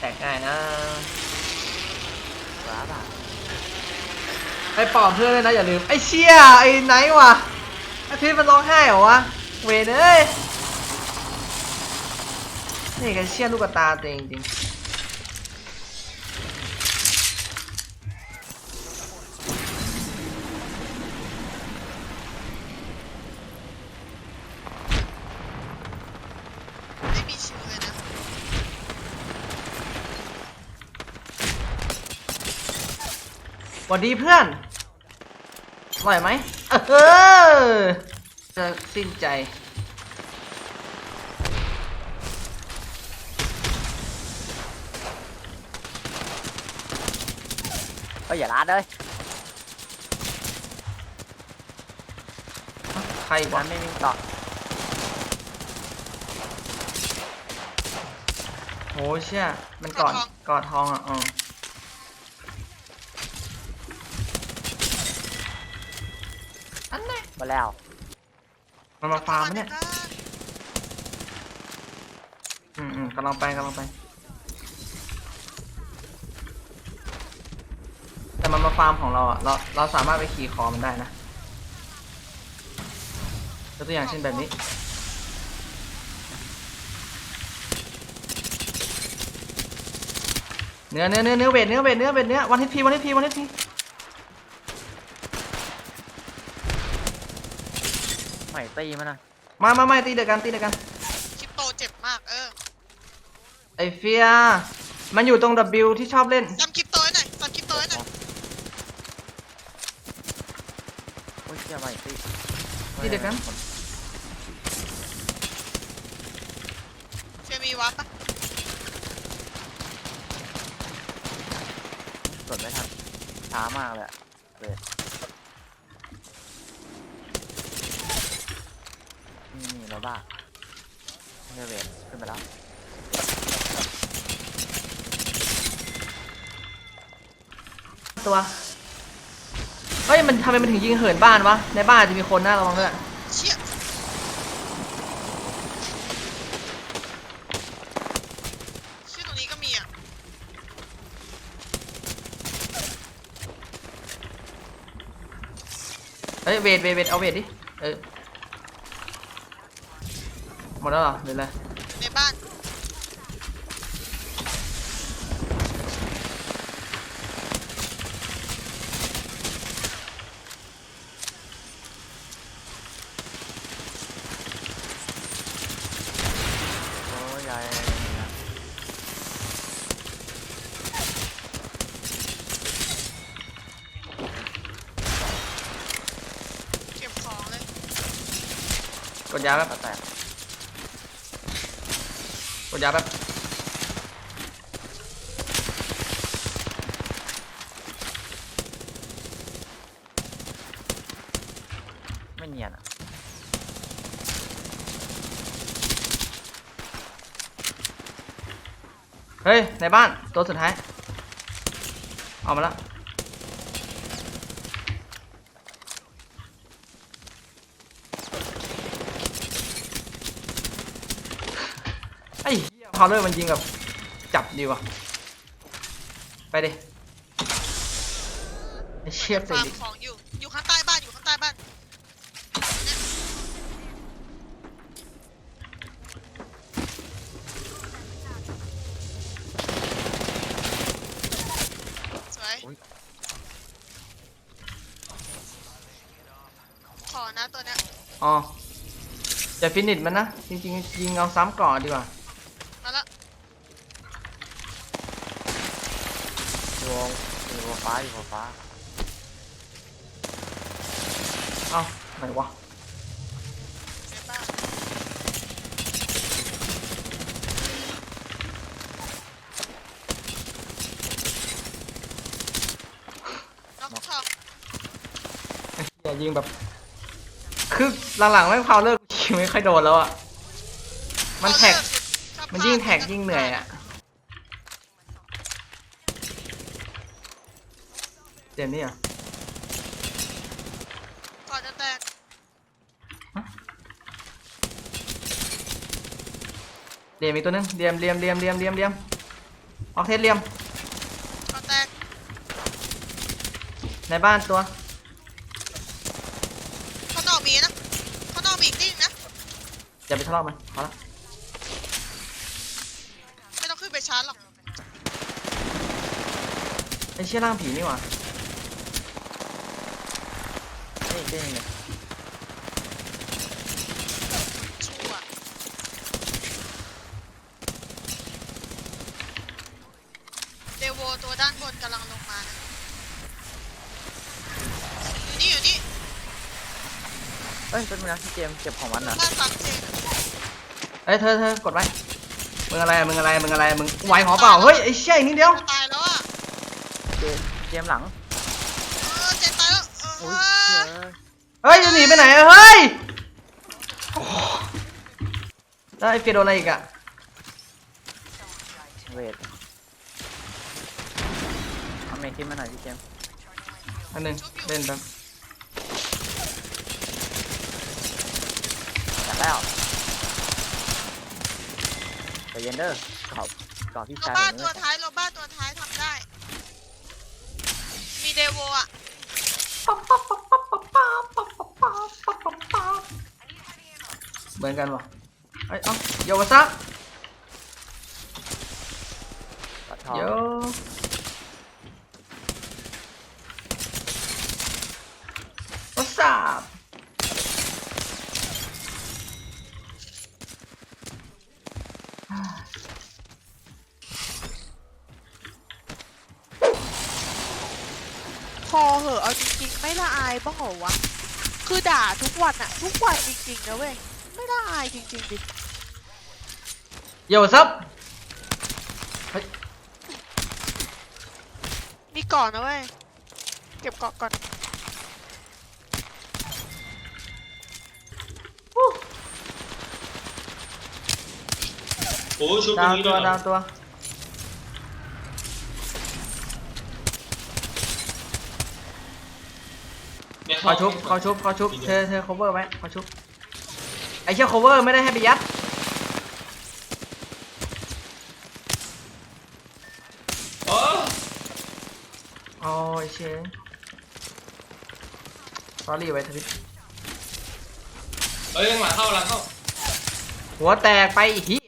แตกง่ายนะขวาบ่าไปปลอบเพื่อนเลยนะอย่าลืมไอ้เชี่ยไอ้ไนท์ว่ะไอ้พีทมันร้องไห้เหรอวะเวรเอ้ยนี่กันเชี่ยลูกกระตาตัวเองจริงไม่มีชิวเลยนะ หวัสดีเพื่อนอร่อยไหมเออจะสิ้นใจเฮ้ยอย่าลาดเลยใครวะมันไม่มีต่อโหเชี่ยมันกอดกอดทองอะอ๋อ อันไหนมาแล้ว มันมาฟาร์มเนี่ย อืมอืมกำลังไปกำลังไป แต่มันมาฟาร์มของเราอะ เรา เราสามารถไปขี่คอมันได้นะยกตัวอย่างเช่นแบบนี้ เนื้อเนื้อเนื้อเนื้อเวทเนื้อเวทเนื้อเวทเนื้อวันฮิตพีวันฮิตพีวันฮิตพี ไม่ ตีมันนะมามามาตีเดียวกันตีเดียวกันคริปโตเจ็บมากเออไอเฟียมันอยู่ตรง W ที่ชอบเล่น จำคริปโตให้หน่อยจำคริปโตให้หน่อยโอ้ยเชี่ยไม่ตีตีเดียวกัน เฟียมีวับปะกดไม่ทันช้ามากเลยอะเลย นี่นี่เราบ้าเนเวนขึ้นไปแล้วตัว เฮ้ย มันทำไมมันถึงยิงเหินบ้านวะ ในบ้านจะมีคนน่าระวังด้วยเชี่ยชื่อตรงนี้ก็มีอะเฮ้ย เวทเวทเวทเอาเวทดิ เออ หมดแล้วเหรอหรืออะไรในบ้านโอ้ยยายนะเก็บของเลย กดยาแป๊บก็แตกก ดยาแป๊บไม่เนียนอะเฮ้ย ในบ้าน ตัวสุดท้าย เอามาแล้ว ไอ้เหี้ยพาวเลอร์มันยิงแบบจับดีว่ะ ไปดิไอ้เชียบไปฟาร์มดิของอยู่ อยู่ข้างใต้บ้านอยู่ข้างใต้บ้านเนี่ยสวยอุ๊ยขอนะตัวเนี้ยอ๋ออย่าฟินิชมันนะ จริงๆ ยิงเอาซ้ำก่อนดีกว่ามาละ อยู่ อยู่บนฟ้าอยู่บนฟ้าเอ้าไหนวะในบ้านน็อกทองไอ้เหี้ยยิงแบบ คือหลังๆไม่พาวเลอร์ยิงไม่ค่อยโดนแล้วอะมันแท็กชอบมันยิ่งแท็กยิ่งเหนื่อยอะ เจมนี่เหรอะก่อนจะแตกเดียมอีกตัวนึงเดียมเดียมเดียมเดียมเดียมเดียมออกเทสเหลี่ยมก็แตกในบ้านตัวข้างนอกมีนะข้างนอกมีอีกที่นึงนะอย่าไปทะเลาะมันพอละไม่ต้องขึ้นไปชาร์จหรอกไอ้เชี่ยร่างผีนี่หว่า นี่เด้งเลยชัวร์เดโวตัวด้านบนกำลังลงมานะอยู่นี่อยู่นี่เอ้ยเป็นไงนะพี่เจมส์เก็บของมันนะบ้านสามเจนเอ้ยเธอเธอกดไว้มึงอะไรอะมึงอะไรมึงอะไรมึงไหวหอเปล่าเฮ้ยไอ้เชี่ยอีกนิดเดียว ตายแล้วอะเจมส์เจมส์หลัง เออเจนตายแล้วเอออุ้ย เอเฮ้อยเฮ้ยจะหนีไปไหนอะเฮ้ยโอ้โหแล้วไอ้เฟียโดนอะไรอีกอะเวทเอาเมคขึ้นมาหน่อยพี่เจมส์อันหนึ่งเล่นแป๊บอยากแล้วใจเย็นเด้อขอบขอบพี่โรชายบ้าผมตัด้ววยท้ายโรบ้าตัวท้ายทำได้ มีเดโวอะ เหมือนกันวะเอ้ยเอ้าโยวะซักปัดทองโยวัสซับพอเหอะเอาจริงๆ ไม่ละอายบ้างเหรอวะ คือด่าทุกวันอะทุกวันจริงๆนะเว้ย ไม่ละอายจริงๆดิโยวะซับมีก่อนนะเว้ย เก็บเกาะก่อนโอ้ชุดตรดางวนี้ตัด้ววยเหรดาอวตัวเนี่ยขอชุบขอชุบขอชุบเธอเธอ cover ไว้ขอชุบ ไอ้เชี่ย cover ไม่ได้ให้ไปยัด โอ้โอ้ยเชี่ย sorry ไว้ทวิตเอ้ยหลังเข้าหลังเข้าหัวแตกไปอีกทีย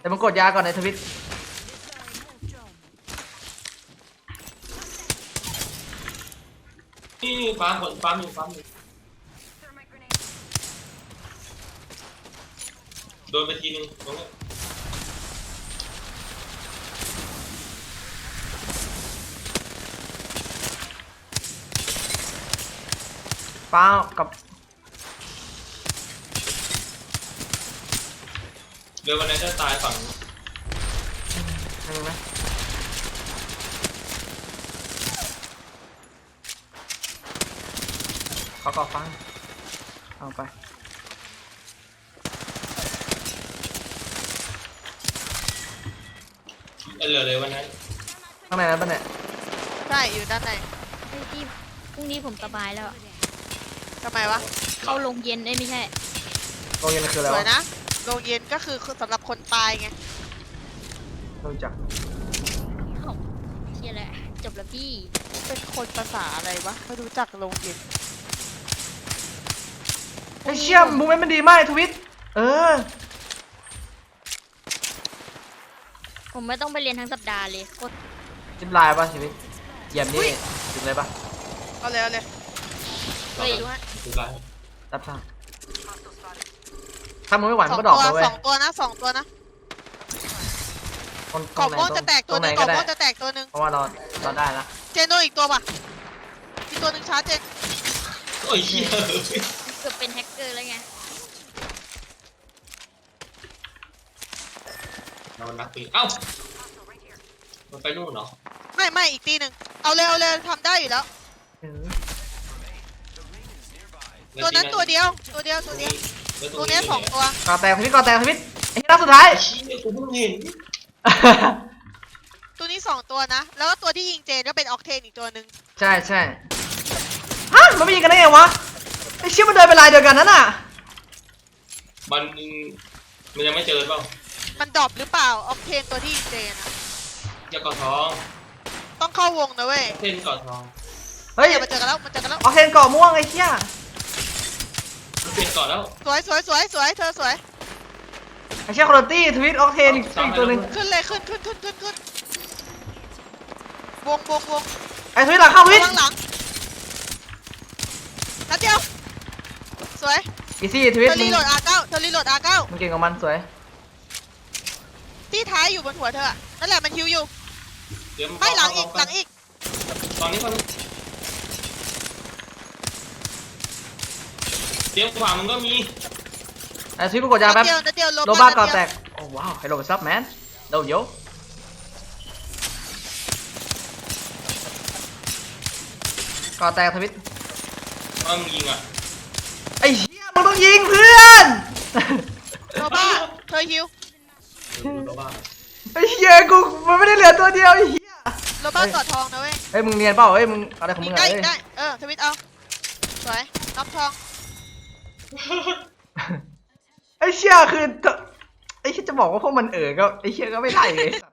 แต่มันกดยาก่อนในทวิตนี่ฟ้าคนฟ้าอยู่ฟ้าอยู่ โดนไปทีนึงตรงนี้ฟ้ากับเรือวันนั้นจะตายฝั่งใช่ไหมเขาก็ฟังเอาไป เออเรือเลยวันนั้นข้างในนั้นปะเนี่ยใช่อยู่ด้านในไอ้ที่พรุ่งนี้ผมสบายแล้วอะทำไมวะเข้าโรงเย็นได้ยไม่ใช่ โรงเรียนคืออะไรสววะยนะโรงเย็นก็คือสำหรับคนตายไงไม่รู้จักเอ้าเชียแหละจบแล้วพี่เป็นคนภาษาอะไรวะไม่รู้จักโรงเย็นไอ้เชี่ยมูเมนต์มันดีมากทวิตเออ ผมไม่ต้องไปเรียนทั้งสัปดาห์เลยโคตรจิบลายป่ะชีวิตเหยียบนี่จิบเลยป่ะเอาเลยเอาเลยเฮ้ยดูฮะสุดท้ายรับทราบถ้ามึงไม่ไหวสมึองงก็ดรอปตัวเลยเว้ยสองตัวนะสองตัวนะคนกรอบม่วงจะแตกตัวหนึงกรอบก็ม่วงได้จะแตกตัวหนึงเพราะว่าเราเราได้ละเจนโดนอีกตัวป่ะอีกตัวหนึ่งชาร์จเจนโอ้ยเหี้ยเกือบเป็นแฮกเกอร์แล้วไง เรานักปีเอ้ามันไปนู่นเหรอไม่ไม่อีกตีหนึ่งเอาเลยเอาเลยทำได้อยู่แล้ว เออตัวนั้นตัวเดียวตัวเดียวตัวเดียวแล้วตัวเนี้ยสองตัวก่อแตกทวิตก่อแตกทวิตไอ้ที่นัดสุดท้าย ไอ้เชี่ยกูเพิ่งเห็นตัวนี้สองตัวนะ แล้วก็ตัวที่ยิงเจนก็เป็นออกเทนอีกตัวหนึ่งใช่ใช่ฮะมันไม่ยิงกันได้ไงวะไอ้เชี่ยมันเดินไปลายเดียวกันนั่นน่ะ มันมันยังไม่เจอเปล่า มันดรอปหรือเปล่าออกเทนตัวที่อินเจนอะอย่ากอดทองต้องเข้าวงนะเว้ยเทนกอดทองเฮ้ย เดี๋ยวมาเจอกันแล้วมาเจอกันแล้วออกเทนเกาะม่วงไอ้เหี้ยมันเปลี่ยนกอดแล้ว สวยสวยสวยสวยเธอสวย ไอ้เชี่ยคุณตี้ทวิตออกเทนอีกอีกตัวหนึ่งขึ้นเลยขึ้นขึ้นขึ้นขึ้นขึ้นวงวงวงไอ้ทวิตหลังเข้าทวิตระวังหลังนัดเดียวสวยอีซี่ทวิตเธอมึรีงโหลด R9 เธอรีโหลด R9 มึงเก่งกว่ามันสวย ที่ท้ายอยู่บนหัวเธออะนั่นแหละมันฮิวอยู่ เดี๋ยวไม่หลังอีกหลังอีก ตอนนี้ตอนนี้เตรียมขวามันก็มีไอ้ทวิตกูกดยาแป๊บเดียวนัดเดียวลบโลบ้าก่อเดียวแตกโอ้ว้าวไฮโลซับแมนโลโยก่อแตกทวิตว่ามึงยิงอะไอ้เหี้ยมึงต้องยิงเพื่อน โลบ้าเธอฮิว ตัวบ้าไอ้เหี้ยกูมันไม่ได้เหลือตัวเดียวไอ้เหี้ยโลบ้ากอดทองนะเว้ยเฮ้ยมึงเนียนเปล่าเฮ้ยมึงอะไรของยิมึงงได้อะยิงเฮ้ยได้เออทวิตเอาสวยน็อกทองไอ้เชี่ยคือไอ้เชี่ยจะบอกว่าพวกมันเอ๋อก็ไอ้เชี่ยก็ไม่ได้เลยไอ้สัส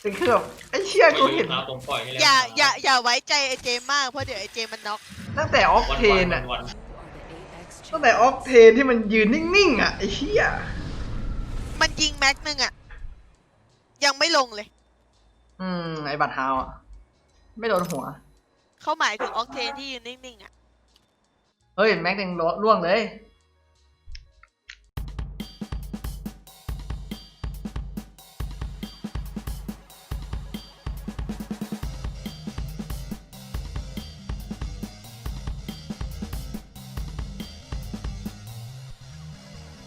เป็นคือแบบไอ้เชี่ยกูเห็นครับผมปล่อยให้แล้วอย่าอย่าอย่าไว้ใจไอเจมมากเพราะเดี๋ยวไอเจมมันน็อกตั้งแต่ออกวันเทนวัอะนวันตั้งแต่ออกเทนที่มันยืนนิ่งๆอะไอ้เชี่ยมันยิงแม็กนึงอะ ยังไม่ลงเลย อืม ไอ้บัตรฮาวอะไม่โดนหัว เขาหมายถึงออกเทนที่ยืนนิ่งๆอะเฮ้ย แม็กยังล่วงเลย